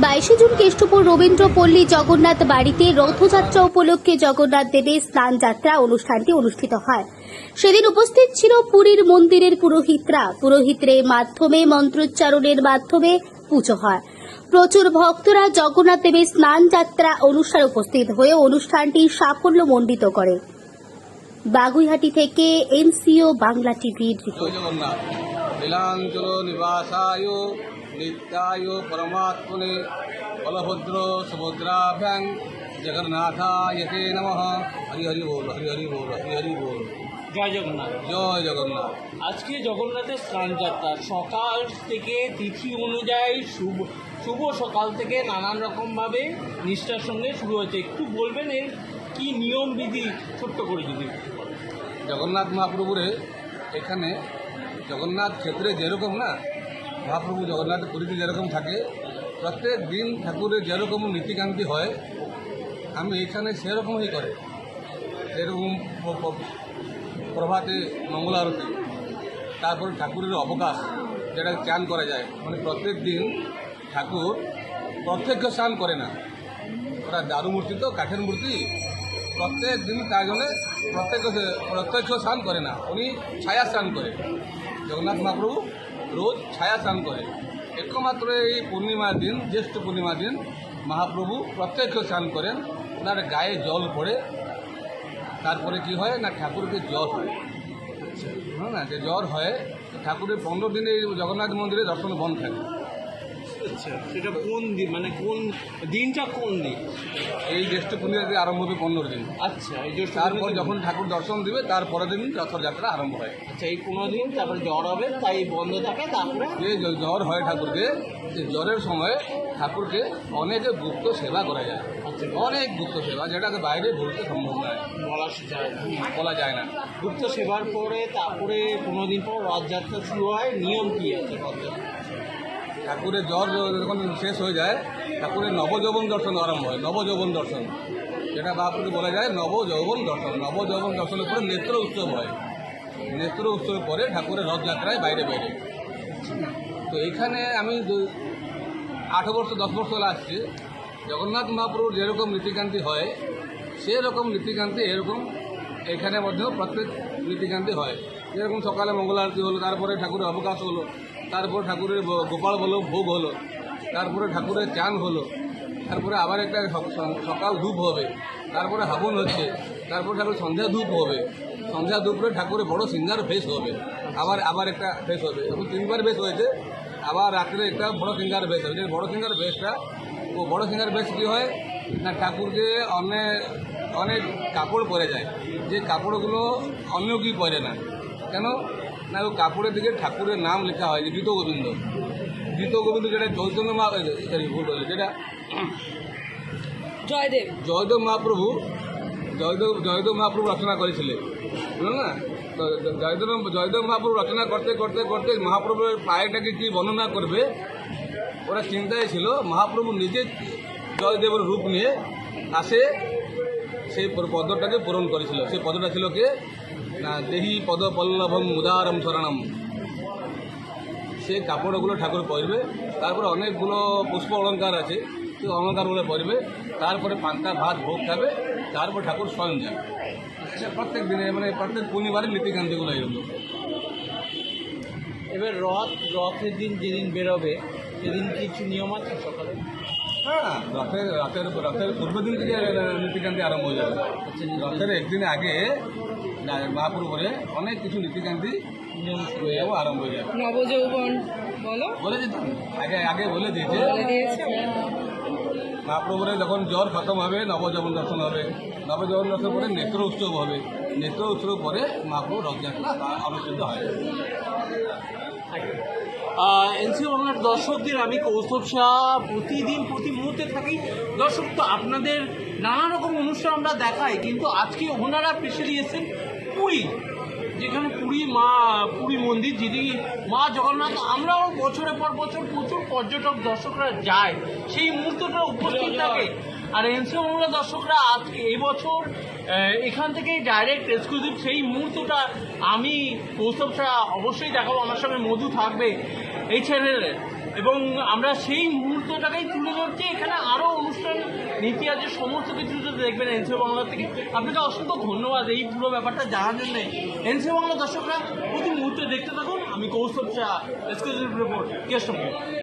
বাইশে জুন কেষ্টপুর রবীন্দ্রপল্লী জগন্নাথ বাড়িতে রথযাত্রা উপলক্ষে জগন্নাথ দেবের স্নান যাত্রা অনুষ্ঠানটি অনুষ্ঠিত হয় সেদিন উপস্থিত ছিল পুরীর মন্দিরের পুরোহিতরা পুরোহিতদের মাধ্যমে মন্ত্রোচ্চারণের মাধ্যমে পুজো হয় প্রচুর ভক্তরা জগন্নাথ দেবের স্নান যাত্রা অনুষ্ঠানে উপস্থিত হয়ে অনুষ্ঠানটি সাফল্যমণ্ডিত করে বাগুইহাটি থেকে এনসিও বাংলা টিভির রিপোর্ট নিত্যায় পরমাত্মনে বলভদ্র সুভদ্রাভ্যাং জগন্নাথায় তে নম। হরি হরি বল হরি হরি বল হরি হরি বল। জয় জগন্নাথ। জয় জগন্নাথ। আজকে জগন্নাথের স্নান যাত্রা সকাল থেকে তিথি অনুযায়ী শুভ শুভ সকাল থেকে নানান রকমভাবে নিষ্ঠার সঙ্গে শুরু হয়েছে। একটু বলবেন এর কি নিয়ম বিধি ছোট্ট করে যদি জগন্নাথ মহাপ্রভুরে এখানে জগন্নাথ ক্ষেত্রে যেরকম না মহাপ্রভু জগন্নাথ পুরীতে যেরকম থাকে, প্রত্যেক দিন ঠাকুরের যেরকম নীতিকান্তি হয়, আমি এখানে সেরকমই করে। প- প্রভাতে মঙ্গল আরতি, তারপর ঠাকুরের অবকাশ, যেটা চান করা যায়। মানে প্রত্যেক দিন ঠাকুর প্রত্যক্ষ স্নান করে না। ওরা দারু মূর্তি তো, কাঠের মূর্তি, প্রত্যেক দিন তার জন্য প্রত্যেক প্রত্যক্ষ স্নান করে না। উনি ছায়া স্নান করে। জগন্নাথ মহাপ্রভু রোজ ছায়া স্নান করে। একমাত্র এই পূর্ণিমার দিন, জ্যেষ্ঠ পূর্ণিমার দিন মহাপ্রভু প্রত্যক্ষ স্নান করেন, ওনার গায়ে জল পড়ে, তারপরে কি হয় না, ঠাকুরকে জ্বর হয়। হ্যাঁ না, যে জ্বর হয়, ঠাকুরের পনেরো দিনে জগন্নাথ মন্দিরে দর্শন বন্ধ থাকে। আচ্ছা সেটা কোন দিন মানে কোন দিনটা কোন দিন? এই জ্যেষ্ঠ পূর্ণিমা আরম্ভ হবে পনেরো দিন। আচ্ছা এই যে তারপর যখন ঠাকুর দর্শন দিবে তার পরের দিন রথযাত্রা আরম্ভ হয়। আচ্ছা এই পনেরো দিন তারপরে জ্বর হবে তাই বন্ধ থাকে তারপরে? যে জ্বর হয় ঠাকুরকে জ্বরের সময় ঠাকুরকে অনেক গুপ্ত সেবা করা যায়। আচ্ছা। অনেক গুপ্ত সেবা যেটাকে বাইরে বলতে সম্ভব নয়। বলা যায়। বলা যায় না। গুপ্ত সেবার পরে তারপরে পনেরো দিন পর রথযাত্রা শুরু হয় নিয়ম কি আছে? রথযাত্রা। ঠাকুরের জ্বর যখন শেষ হয়ে যায়, ঠাকুরের নবযৌবন দর্শন আরম্ভ হয়, নবযৌবন দর্শন। যেটা বাপুকে বলা যায় নবযৌবন দর্শন। নবযৌবন দর্শনের পরে নেত্র উৎসব হয়। নেত্র উৎসবের পরে ঠাকুরের রথযাত্রায় বাইরে বাইরে তো এখানে আমি আট বছর, দশ বছর হলে আসছি। জগন্নাথ মহাপ্রভুর যেরকম নীতিকান্তি হয়, সেরকম নীতিকান্তি এরকম এখানে মধ্যেও প্রত্যেক নীতিকান্তি হয়। যেরকম সকালে মঙ্গল আরতি হলো, তারপরে ঠাকুরের অবকাশ হলো, তারপর ঠাকুরের গোপাল বলো ভোগ হলো, তারপরে ঠাকুরের চান হলো, তারপরে আবার একটা সকাল ধূপ হবে, তারপরে হাবন হচ্ছে, তারপরে ঠাকুর সন্ধ্যা ধূপ হবে, সন্ধ্যা ধূপরে ঠাকুরের বড় সিঙ্গার বেশ হবে, আবার আবার একটা বেশ হবে এখন তিনবার বেশ হয়েছে, আবার রাত্রে একটা বড় সিঙ্গার বেশ হবে বড় সিঙ্গার বেশটা ও বড় সিঙ্গার বেশ কী হয়? না, ঠাকুরকে অনেক অনেক কাপড় পরে যায়, যে কাপড়গুলো অন্য কি পরে না। কেন? না ওই কাপড়ের দিকে ঠাকুরের নাম লেখা হয় যে গীত গোবিন্দ। গীত গোবিন্দ যেটা চৈতন্য মা সরি ভুল যেটা? জয়দেব। জয়দেব মহাপ্রভু জয়দেব জয়দেব মহাপ্রভু রচনা করেছিলেন। বুঝলেন না? জয়দেব জয়দেব মহাপ্রভু রচনা করতে করতে করতে মহাপ্রভুর পায়েটাকে কি বর্ণনা করবে? ওরা চিন্তায় ছিল মহাপ্রভু নিজে জয়দেবের রূপ নিয়ে আসে সেই পদটাকে পূরণ করেছিল। সেই পদটা ছিল কে? না, দেহি পদ পল্লভম উদারম শরণম। সেই কাপড়গুলো ঠাকুর পরবে, তারপরে অনেকগুলো পুষ্প অলঙ্কার আছে, সেই অলঙ্কারগুলো পরবে, তারপরে পান্তা, ভাত, ভোগ খাবে, তারপর ঠাকুর স্বয়ং যাবে। আচ্ছা প্রত্যেক দিনে মানে প্রত্যেক পূর্ণিমারের নীতিকান্তিগুলো এগুলো এবার রথ, রথের দিন যেদিন বেরোবে, সেদিন কিছু নিয়ম আছে সকালে? হ্যাঁ রথের রথের রথের পূর্ব দিন থেকে নীতিকান্তি আরম্ভ হয়ে যাবে। রথের একদিন আগে না- অনেক কিছু নীতিকান্তি আরম্ভ হয়ে যাবে। নবযৌবন বলো। বলে দিত আগে আগে বলে দিয়েছে। মহাপ্রভুরে যখন জ্বর খতম হবে নবযৌবন দর্শন হবে নবযৌবন দর্শন পরে নেত্র উৎসব হবে নেত্র উৎসব পরে মহাপ্রভু রথযাত্রা অনুষ্ঠিত হয় এনসিও বাংলার দর্শকদের, আমি কৌস্তব শাহ প্রতিদিন, প্রতি মুহূর্তে থাকি। দর্শক, তো আপনাদের নানা রকম অনুষ্ঠান আমরা দেখাই, কিন্তু আজকে ওনারা পেশে দিয়েছেন পুরী। যেখানে পুরী মা পুরী মন্দির যিনি মা জগন্নাথ আমরাও বছরের পর বছর প্রচুর পর্যটক দর্শকরা যায়। সেই মুহূর্তটা উপস্থিত থাকে। আর এনসিও বাংলা দর্শকরা আজকে এবছর এখান থেকে ডাইরেক্ট এক্সক্লুসিভ সেই মুহূর্তটা আমি কৌস্তব ছাড়া অবশ্যই দেখাবো। আমার সঙ্গে মধু থাকবে এই চ্যানেলে এবং আমরা সেই মুহূর্তটাকেই তুলে ধরছি। এখানে আরও অনুষ্ঠান নীতি আজ সমস্ত কিছু যদি দেখবেন এনসিও বাংলা থেকে। আপনাকে অসংখ্য ধন্যবাদ এই পুরো ব্যাপারটা জানার জন্য। এনসিও বাংলা দর্শকরা প্রতি মুহূর্তে দেখতে থাকুন। আমি কৌশল শাহ এক্সক্লুসিভ রিপোর্ট কেষ্ট